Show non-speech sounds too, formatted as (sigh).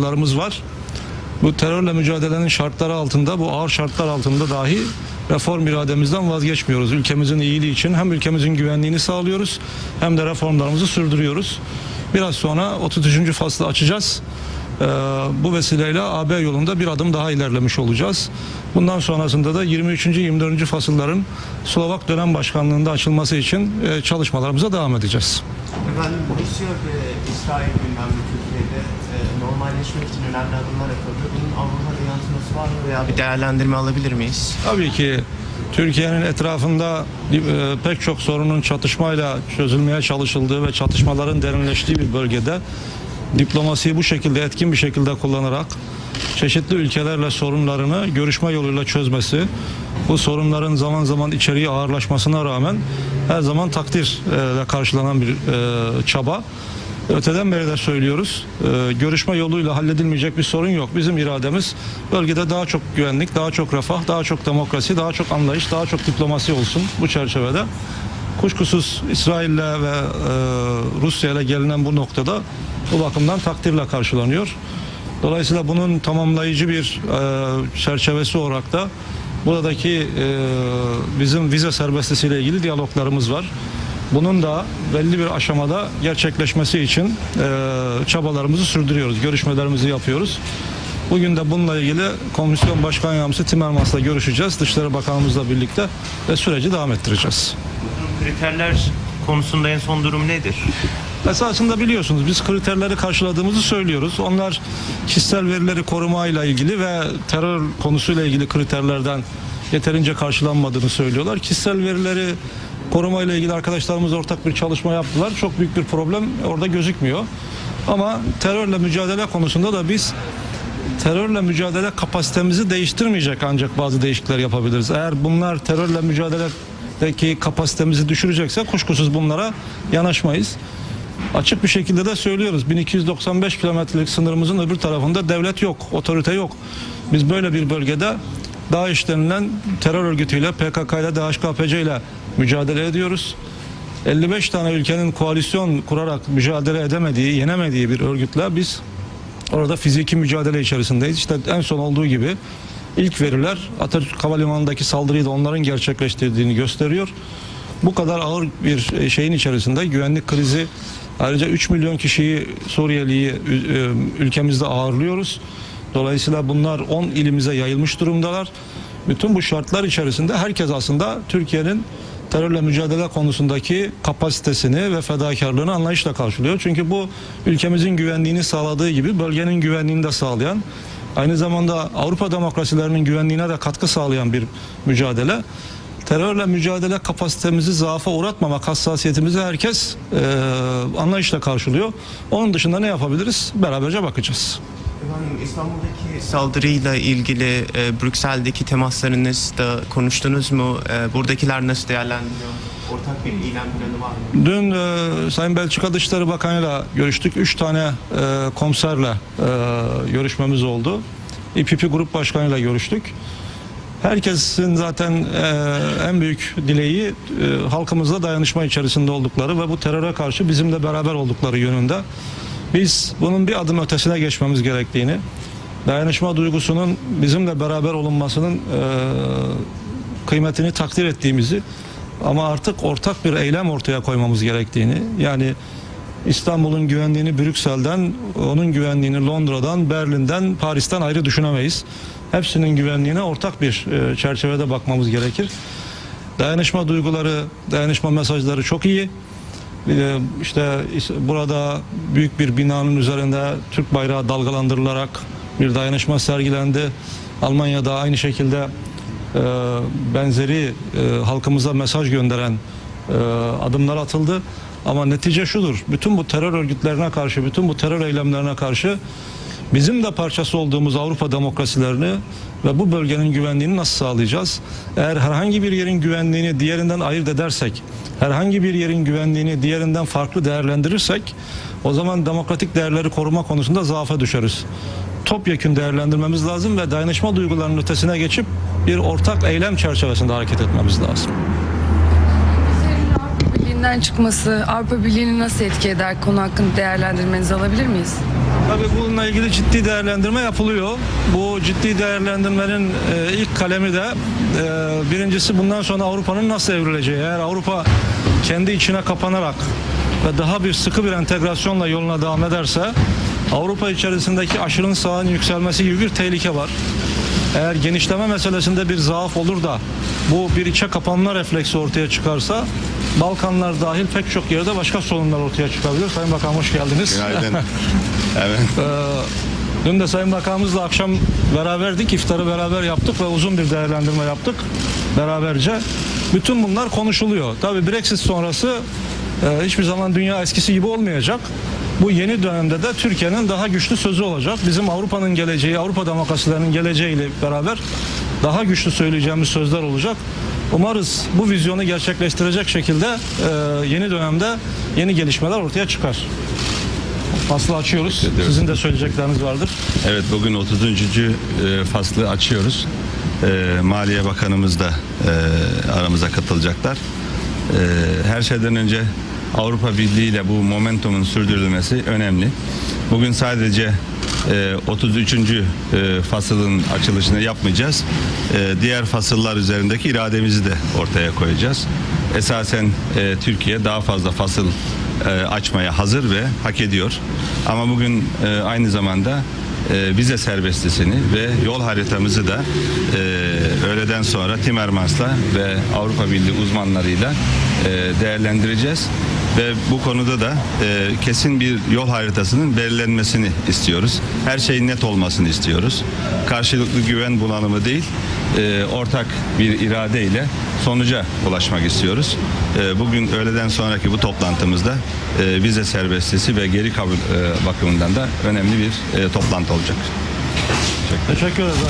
larımız var. Bu terörle mücadelenin şartları altında, bu ağır şartlar altında dahi reform irademizden vazgeçmiyoruz. Ülkemizin iyiliği için hem ülkemizin güvenliğini sağlıyoruz hem de reformlarımızı sürdürüyoruz. Biraz sonra 33. faslı açacağız. Ee, bu vesileyle AB yolunda bir adım daha ilerlemiş olacağız. Bundan sonrasında da 23. 24. fasılların Slovak dönem başkanlığında açılması için e, çalışmalarımıza devam edeceğiz. Efendim Rusya ve İsrail gündemde Türkiye'de e, normalleşmek için önemli adımlar atıldı. Bunun Avrupa'da yansıması var mı veya bir değerlendirme alabilir miyiz? Tabii ki Türkiye'nin etrafında e, pek çok sorunun çatışmayla çözülmeye çalışıldığı ve çatışmaların derinleştiği bir bölgede diplomasiyi bu şekilde etkin bir şekilde kullanarak çeşitli ülkelerle sorunlarını görüşme yoluyla çözmesi, bu sorunların zaman zaman içeriği ağırlaşmasına rağmen her zaman takdirle karşılanan bir e, çaba. Öteden beri de söylüyoruz. e, görüşme yoluyla halledilmeyecek bir sorun yok. Bizim irademiz bölgede daha çok güvenlik, daha çok refah, daha çok demokrasi, daha çok anlayış, daha çok diplomasi olsun bu çerçevede. Kuşkusuz İsrail'le ve e, Rusya ile gelinen bu noktada bu bakımdan takdirle karşılanıyor. Dolayısıyla bunun tamamlayıcı bir e, çerçevesi olarak da buradaki e, bizim vize serbestisiyle ilgili diyaloglarımız var. Bunun da belli bir aşamada gerçekleşmesi için e, çabalarımızı sürdürüyoruz. Görüşmelerimizi yapıyoruz. Bugün de bununla ilgili Komisyon Başkan Yardımcısı Timmermans'la görüşeceğiz. Dışişleri Bakanımızla birlikte ve süreci devam ettireceğiz. Kriterler konusunda en son durum nedir? Esasında biliyorsunuz biz kriterleri karşıladığımızı söylüyoruz. Onlar kişisel verileri korumayla ilgili ve terör konusuyla ilgili kriterlerden yeterince karşılanmadığını söylüyorlar. Kişisel verileri korumayla ilgili arkadaşlarımız ortak bir çalışma yaptılar. Çok büyük bir problem orada gözükmüyor. Ama terörle mücadele konusunda da biz terörle mücadele kapasitemizi değiştirmeyecek ancak bazı değişiklikler yapabiliriz. Eğer bunlar terörle mücadeledeki kapasitemizi düşürecekse kuşkusuz bunlara yanaşmayız. Açık bir şekilde de söylüyoruz. 1295 kilometrelik sınırımızın öbür tarafında devlet yok, otorite yok. Biz böyle bir bölgede DAEŞ denilen terör örgütüyle, PKK ile, DHKPC ile mücadele ediyoruz. 55 tane ülkenin koalisyon kurarak mücadele edemediği, yenemediği bir örgütle biz Orada fiziki mücadele içerisindeyiz. İşte en son olduğu gibi ilk veriler Atatürk Havalimanı'ndaki saldırıyı da onların gerçekleştirdiğini gösteriyor. Bu kadar ağır bir e, şeyin içerisinde güvenlik krizi ayrıca 3 milyon kişiyi Suriyeliyi e, ülkemizde ağırlıyoruz. Dolayısıyla bunlar 10 ilimize yayılmış durumdalar. Bütün bu şartlar içerisinde herkes aslında Türkiye'nin terörle mücadele konusundaki kapasitesini ve fedakarlığını anlayışla karşılıyor. Çünkü bu ülkemizin güvenliğini sağladığı gibi bölgenin güvenliğini de sağlayan, aynı zamanda Avrupa demokrasilerinin güvenliğine de katkı sağlayan bir mücadele. Terörle mücadele kapasitemizi zaafa uğratmamak hassasiyetimizi herkes eee, anlayışla karşılıyor. Onun dışında ne yapabiliriz? Beraberce bakacağız. Efendim İstanbul'daki saldırıyla ilgili e, Brüksel'deki temaslarınızda konuştunuz mu? E, buradakiler nasıl değerlendiriyor? Ortak bir eylem planı var mı? Dün e, Sayın Belçika Dışişleri Bakanı'yla görüştük. Üç tane e, komiserle e, görüşmemiz oldu. İPP Grup Başkanı'yla görüştük. Herkesin zaten e, en büyük dileği e, halkımızla dayanışma içerisinde oldukları ve bu teröre karşı bizimle beraber oldukları yönünde. Biz bunun bir adım ötesine geçmemiz gerektiğini, dayanışma duygusunun bizimle beraber olunmasının e, kıymetini takdir ettiğimizi ama artık ortak bir eylem ortaya koymamız gerektiğini yani İstanbul'un güvenliğini Brüksel'den, onun güvenliğini Londra'dan, Berlin'den, Paris'ten ayrı düşünemeyiz. Hepsinin güvenliğine ortak bir e, çerçevede bakmamız gerekir. Dayanışma duyguları, dayanışma mesajları çok iyi. İşte burada büyük bir binanın üzerinde Türk bayrağı dalgalandırılarak bir dayanışma sergilendi. Almanya'da aynı şekilde benzeri e, halkımıza mesaj gönderen e, adımlar atıldı. Ama netice şudur. Bütün bu terör örgütlerine karşı, bütün bu terör eylemlerine karşı bizim de parçası olduğumuz Avrupa demokrasilerini ve bu bölgenin güvenliğini nasıl sağlayacağız? Eğer herhangi bir yerin güvenliğini diğerinden ayırt edersek, herhangi bir yerin güvenliğini diğerinden farklı değerlendirirsek, o zaman demokratik değerleri koruma konusunda zaafa düşeriz. Topyekün değerlendirmemiz lazım ve dayanışma duygularının ötesine geçip bir ortak eylem çerçevesinde hareket etmemiz lazım. Avrupa Birliği'nden çıkması Avrupa Birliği'ni nasıl etki eder? Konu hakkında değerlendirmenizi alabilir miyiz? Tabii bununla ilgili ciddi değerlendirme yapılıyor. Bu ciddi değerlendirmenin e, ilk kalemi de e, birincisi bundan sonra Avrupa'nın nasıl evrileceği. Eğer Avrupa kendi içine kapanarak ve daha bir sıkı bir entegrasyonla yoluna devam ederse Avrupa içerisindeki aşırın sağın yükselmesi gibi bir tehlike var. Eğer genişleme meselesinde bir zaaf olur da bu bir içe kapanma refleksi ortaya çıkarsa Balkanlar dahil pek çok yerde başka sorunlar ortaya çıkabilir. Sayın Bakan hoş geldiniz. Günaydın. (laughs) evet. Dün de Sayın Bakanımızla akşam beraberdik, iftarı beraber yaptık ve uzun bir değerlendirme yaptık beraberce. Bütün bunlar konuşuluyor. Tabii Brexit sonrası e, hiçbir zaman dünya eskisi gibi olmayacak. Bu yeni dönemde de Türkiye'nin daha güçlü sözü olacak. Bizim Avrupa'nın geleceği, Avrupa demokrasilerinin geleceğiyle beraber daha güçlü söyleyeceğimiz sözler olacak. Umarız bu vizyonu gerçekleştirecek şekilde e, yeni dönemde yeni gelişmeler ortaya çıkar. Faslı açıyoruz. Sizin de söyleyecekleriniz vardır. Evet bugün 30. e, faslı açıyoruz. E, Maliye Bakanımız da e, aramıza katılacaklar. E, her şeyden önce Avrupa Birliği ile bu momentumun sürdürülmesi önemli. Bugün sadece e, 33. e, fasılın açılışını yapmayacağız. E, diğer fasıllar üzerindeki irademizi de ortaya koyacağız. Esasen e, Türkiye daha fazla fasıl e, açmaya hazır ve hak ediyor. Ama bugün e, aynı zamanda e, vize serbestisini ve yol haritamızı da e, öğleden sonra Timmermans'la ve Avrupa Birliği uzmanlarıyla e, değerlendireceğiz. Ve bu konuda da e, kesin bir yol haritasının belirlenmesini istiyoruz. Her şeyin net olmasını istiyoruz. Karşılıklı güven bulanımı değil, e, ortak bir iradeyle sonuca ulaşmak istiyoruz. E, bugün öğleden sonraki bu toplantımızda e, vize serbestisi ve geri kabul e, bakımından da önemli bir e, toplantı olacak. Teşekkür ederiz.